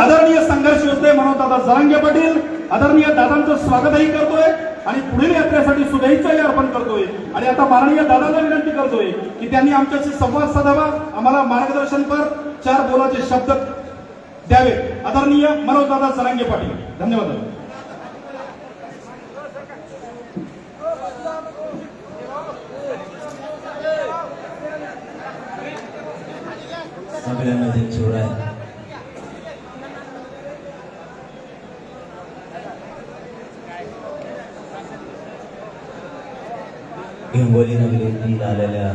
आदरणीय संघर्ष योद्धे म्हणून दादा जरांगे पाटील आदरणीय दादांचं स्वागतही करतोय आणि पुढील यात्रेसाठी शुभेच्छाही अर्पण करतोय. आणि आता माननीय दादांना विनंती करतोय की त्यांनी आमच्याशी संवाद साधावा आम्हाला मार्गदर्शन पर चार बोलाचे शब्द द्यावे आदरणीय मनोज दादा जरांगे पाटील धन्यवाद. सगळ्यांमध्ये हिंगोली नगरीतील आलेल्या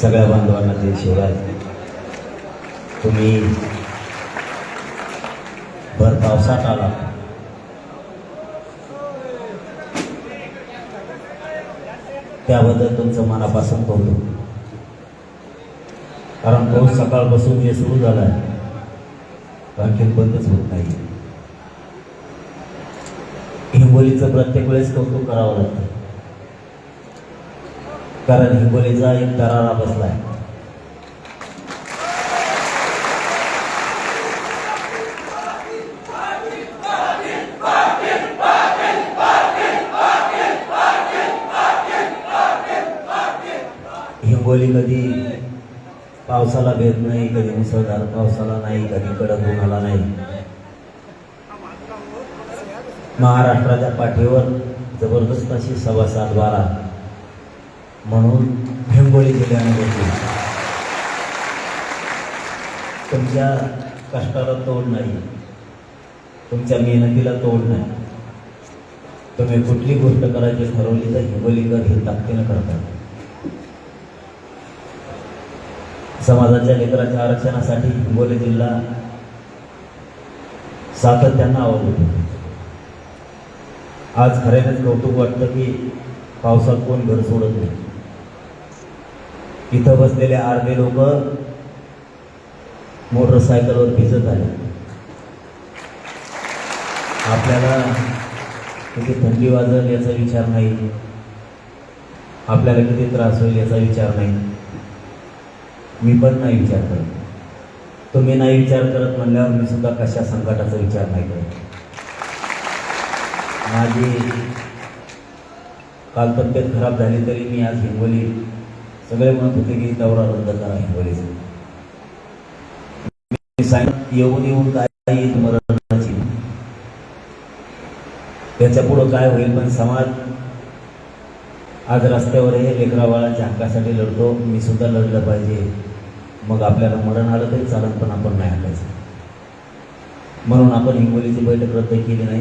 सगळ्या बांधवांना ते शिवराज तुम्ही भर पावसात आला. त्याबद्दल तुमचं मनापासून कौतुक कारण पाऊस सकाळपासून जे सुरू झाला कारण आणखी बंदच होत नाही. हिंगोलीचं प्रत्येक वेळेस कौतुक करावं लागतं. कारण हिंगोलीचा एक दरारा बसलाय. हिंगोली कधी पावसाला भेट नाही कधी मुसळधार पावसाला नाही कधी कडक उन्हाला नाही. महाराष्ट्राच्या पाठीवर जबरदस्त अशी सभा सातबारा म्हणून हिंगोली जिल्ह्याने तुमच्या कष्टाला तोड नाही. तुमच्या मेहनतीला तोड नाही. तुम्ही कुठली गोष्ट करायची ठरवली तर हिंगोलीकर हे ताकदीनं करतात. समाजाच्या लेकराच्या आरक्षणासाठी हिंगोली जिल्हा सातत्यानं आवाज होतो आज खऱ्यानेच कौतुक वाटतं की पावसात कोण घर सोडत नाही. इथं बसलेले अर्धे लोक मोटरसायकलवर भिजत आले आपल्याला किती थंडी वाजल याचा विचार नाही. आपल्याला किती त्रास होईल याचा विचार नाही. मी पण नाही विचार करत. तुम्ही नाही विचार करत म्हणल्यावर मी सुद्धा कशा संकटाचा विचार नाही करत. माझी काल तब्येत खराब झाली तरी मी आज हिंगोली सगळे म्हणत होते की दौरा रद्द करा हिंगोलीचा. येऊन येऊन काय येईल मरणाची त्याच्या पुढं काय होईल पण समाज आज रस्त्यावर हे लेकरा बाळांच्या हक्कासाठी लढतो मी सुद्धा लढलं पाहिजे. मग आपल्याला मरण आलं तरी चालत पण आपण नाही हटायचं. म्हणून आपण हिंगोलीची बैठक रद्द केली नाही.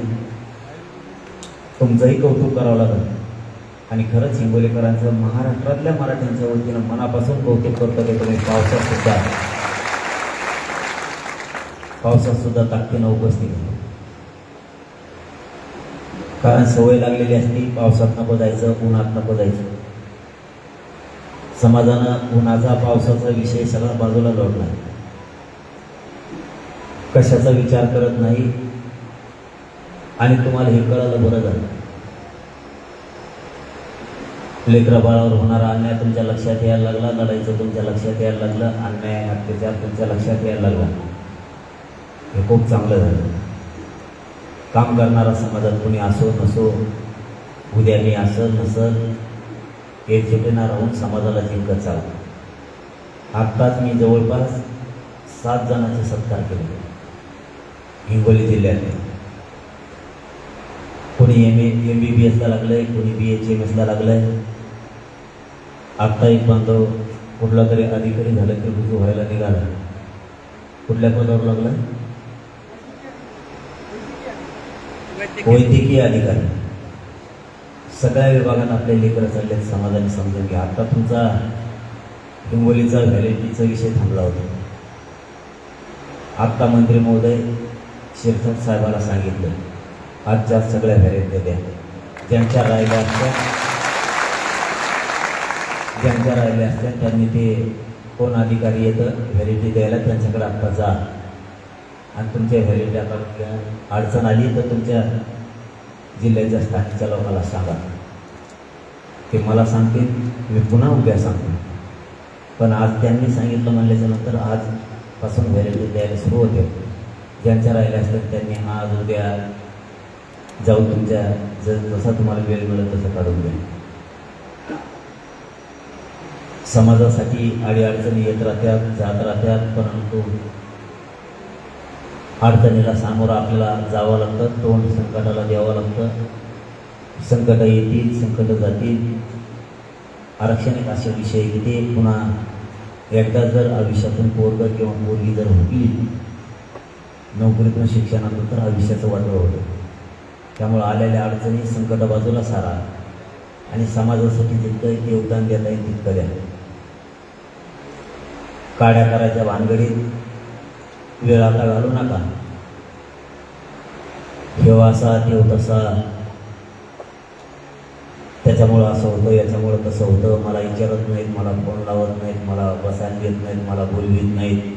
तुमचंही कौतुक करावं लागलं. आणि खरंच हिंगोलीकरांचं महाराष्ट्रातल्या मराठ्यांच्या वतीनं मनापासून कौतुक करतो की तुम्ही पावसात सुद्धा पावसात सुद्धा ताकदीनं उपस्थित कारण सवय लागलेली असती पावसात नको जायचं उन्हात नको जायचं. समाजानं उन्हाचा पावसाचा विषय सगळा बाजूला लोटला कशाचा विचार करत नाही आणि तुम्हाला हे कळालं बरं झालं. लेकरा बाळावर होणारा अन्याय तुमच्या लक्षात यायला लागला लढायचं तुमच्या लक्षात यायला लागलं अन्याय अत्याचार तुमच्या लक्षात यायला लागला. हे खूप चांगलं झालं. काम करणारा समाजात कोणी असो नसो उद्या मी असं नसल एकजुटीनं राहून समाजाला जिंकत चालतो आत्ताच मी जवळपास सात जणांचे सत्कार केले. हिंगोली जिल्ह्यातले. कोणी एम ए एम बी बी एसला लागलंय कोणी बी एच एम एसला लागलंय. आत्ता एक बांधव कुठला तरी अधिकारी झालं की रुजू व्हायला निघाला. कुठल्या पदावर लागला वैद्यकीय अधिकारी. सगळ्या विभागात आपले लेकरं चालले समाजाने समजून घ्या. आता तुमचा हिंगोलीचा व्हॅलिटीचा विषय थांबला होता. आत्ता मंत्री महोदय शिरसाट साहेबाला सांगितलं. आजच्या सगळ्या व्हॅलिडिटी द्या ज्यांच्या राहिल्या असत्या ज्यांच्या राहिल्या असत्या त्यांनी ते कोण अधिकारी येतं व्हॅलिडिटी द्यायला त्यांच्याकडे आत्ता जा. आणि तुमच्या व्हॅलिडिटी आता अडचण आली तर तुमच्या जिल्ह्याच्या स्थानिकच्या लोकांना सांगा. ते मला सांगतील मी पुन्हा उद्या सांगतो. पण आज त्यांनी सांगितलं म्हणल्याच्या नंतर आजपासून पासून द्यायला सुरू होते ज्यांच्या राहिल्या असतात त्यांनी आज उद्या जाऊन तुमच्या जर जसा तुम्हाला वेळ मिळेल तसं काढून घ्या समाजासाठी अडीअडचणी येत राहत्यात जात राहत्यात परंतु अडचणीला सामोरं आपल्याला जावं लागतं तोंड संकटाला द्यावं लागतं. संकट येतील संकट जातील. आरक्षण एक असे विषय की ते पुन्हा एकदा जर आयुष्यातून पोरग किंवा पोरगी जर हुकली नोकरीतून शिक्षणातून तर आयुष्याचं वाटवं होतं. त्यामुळं आलेल्या अडचणी संकट बाजूला सारा. आणि समाजासाठी जितकं योगदान देता येईल तितकं द्या. काड्या करायच्या भानगडीत वेळ आता घालू नका. ठेव असा ठेव तसा. त्याच्यामुळं असं होतं याच्यामुळं तसं होतं. मला विचारत नाहीत मला फोन लावत नाहीत मला बसायला घेत नाहीत मला बोलवीत नाहीत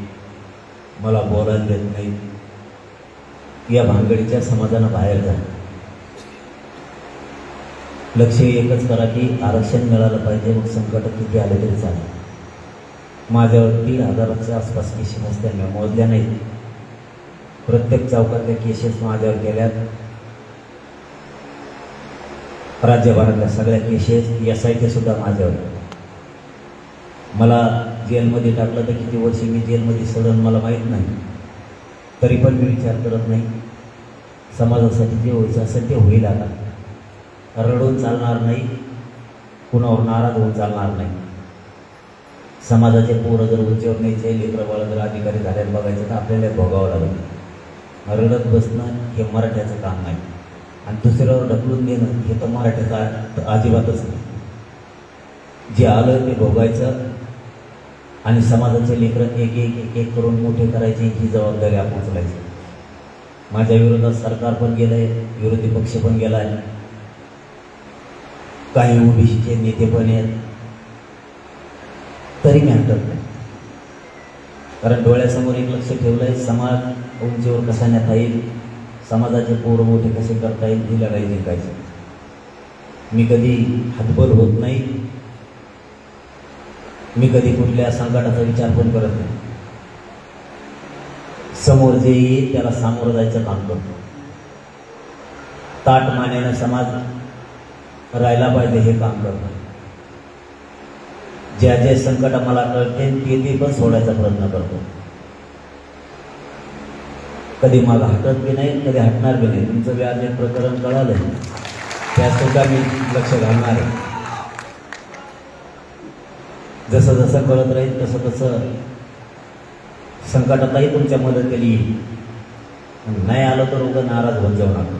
मला बोलायला देत नाहीत. या भानगडीच्या समाजानं बाहेर जा. लक्ष एकच करा की आरक्षण मिळालं पाहिजे मग संकट किती आले तरी चालेल. माझ्यावर तीन हजाराच्या आसपास केसेस त्यांना मी मोजल्या नाहीत. प्रत्येक चौकातल्या केसेस माझ्यावर गेल्यात. राज्यभरातल्या सगळ्या केसेस एस आय टी सुद्धा माझ्यावर. मला जेलमध्ये टाकलं तर किती वर्षी मी जेलमध्ये सडन मला माहीत नाही. तरी पण मी विचार करत नाही. समाजासाठी जे व्हायचं असेल ते होईल आता. रडून चालणार नाही कुणावर नाराज होऊन चालणार नाही. समाजाचे पोरं जर उंचीवर न्यायचे लेकरबाळ जर अधिकारी झाल्यात बघायचं तर आपल्याला भोगावं लागेल. रडत बसणं हे मराठ्याचं काम नाही. आणि दुसऱ्यावर ढकलून देणं हे तर मराठ्याचं अजिबातच नाही. जे आलं ते भोगायचं आणि समाजाचे लेकरं एक एक एक एक करून मोठे करायचे ही जबाबदारी आपण उचलायची. माझ्या विरोधात सरकार पण गेलंय विरोधी पक्ष पण गेला आहे काही ओबीसीचे नेते पण आहेत. तरी मी हटत नाही. कारण डोळ्यासमोर एक लक्ष ठेवलंय समाज उंचीवर कसा नेता येईल समाजाचे पोर मोठे कसे करता येईल ही लढाई जिंकायची. मी कधी हातबल होत नाही. मी कधी कुठल्या संकटाचा विचार पण करत नाही. समोर जे येईल त्याला सामोरं जायचं काम करतो. ताट मानेनं समाज राहायला पाहिजे हे काम करतो ज्या जे संकट मला कळते ते ते पण सोडायचा प्रयत्न करतो. कधी मला हटत बी नाही कधी हटणार बी नाही. तुमचं व्याज हे प्रकरण कळालं त्यात सुद्धा मी लक्ष घालणार आहे. जसं जसं कळत राहील तसं तसं संकटातही तुमच्या मदतीला येईल. नाही आलं तर उगं नाराज होत जाऊ नका.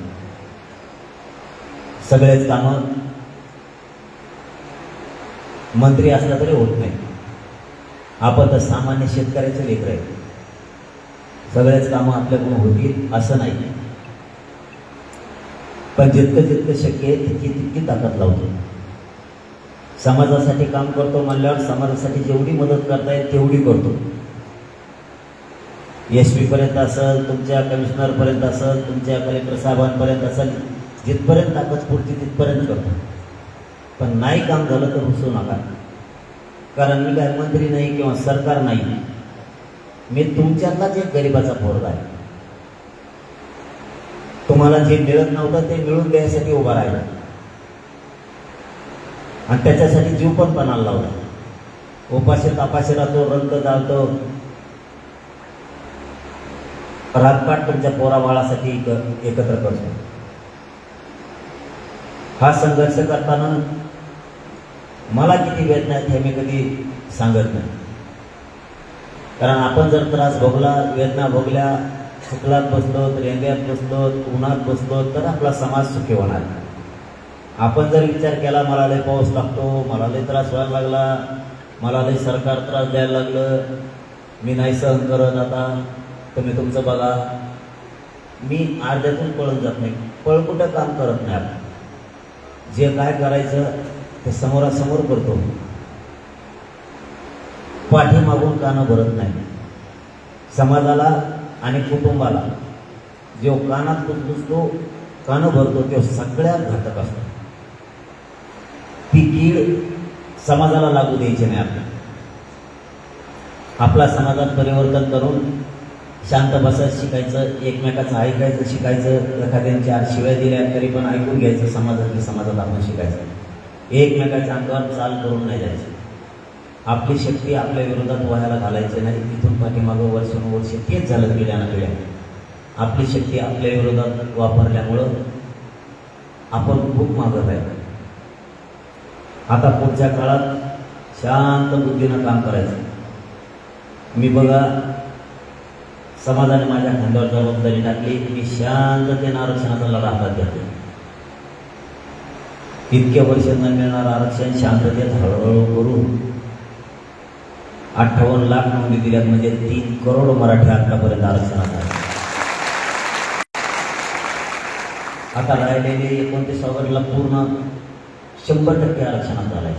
सगळेच कामं मंत्री असला तरी होत नाही. आपण तर सामान्य शेतकऱ्याचे लेकर आहे सगळेच कामं आपल्याकडून होतील असं नाही. पण जितकं जितकं शक्य आहे तितकी तितकी ताकद लावतो. समाजासाठी काम करतो म्हणल्यावर समाजासाठी जेवढी मदत करता येईल तेवढी करतो. एस पीपर्यंत असेल तुमच्या कमिशनरपर्यंत असेल तुमच्या कलेक्टर साहेबांपर्यंत असेल जिथपर्यंत ताकद पुरती तिथपर्यंत करतो. पण नाही काम झालं तर हुसू नका. कारण मी काय मंत्री नाही किंवा सरकार नाही. मी तुमच्यातलाच एक गरिबाचा पोरगा आहे. तुम्हाला जे मिळत नव्हतं ते मिळून द्यायसाठी उभा राहिला. आणि त्याच्यासाठी जीव पण पणाला लावला. उपाशी तापाशी राहतो रंग जाळतो. रातपाट तुमच्या पोराबाळासाठी एकत्र करतो. हा संघर्ष करताना मला किती वेदना आहेत हे मी कधी सांगत नाही. कारण आपण जर त्रास भोगला वेदना भोगल्या सुखलात बसलो रेंग्यात बसलो उन्हात बसलो तर आपला समाज सुखी होणार. आपण जर विचार केला मला लय पाऊस लागतो मला लय त्रास व्हायला लागला मला लय सरकार त्रास द्यायला लागलं मी नाही सहन करत आता तुम्ही तुमचं बघा. मी अर्ध्यातून पळून जात नाही. पळ कुठं काम करत नाही आपण. जे काय करायचं ते समोरासमोर करतो. पाठीमागून कानं भरत नाही. समाजाला आणि कुटुंबाला जो कानात कुसकुसतो कानं भरतो तो सगळ्यात घातक असतो. ती कीड समाजाला लागू द्यायची नाही आपल्याला. आपला समाजात परिवर्तन करून शांत बसत शिकायचं एकमेकाचं ऐकायचं शिकायचं एखाद्यांच्या चार दिल्या तरी पण ऐकून घ्यायचं समाजातली समाजात आपण शिकायचं. एकमेकाच्या अंगावर चाल करून नाही जायचं. आपली शक्ती आपल्या विरोधात व्हायला घालायची नाही. तिथून पाठीमागं वर्षानुवर्ष तेच झालं पिढ्यानं पिढ्या आपली शक्ती आपल्या विरोधात वापरल्यामुळं आपण खूप मागत आहे आता पुढच्या काळात शांत बुद्धीनं काम करायचं. मी बघा समाजाने माझ्या खांद्यावर जबाबदारी टाकली मी शांततेनं आरक्षणाचा लढा हातात घेतला. इतक्या वर्षांना मिळणारं आरक्षण शांततेत हळूहळू करून अठ्ठावन्न लाख नोंदी दिल्यात म्हणजे तीन करोड मराठी आतापर्यंत आरक्षणात आहे. आता राहिलेले एकोणतीस ऑगस्टला पूर्ण शंभर टक्के आरक्षणात आलाय.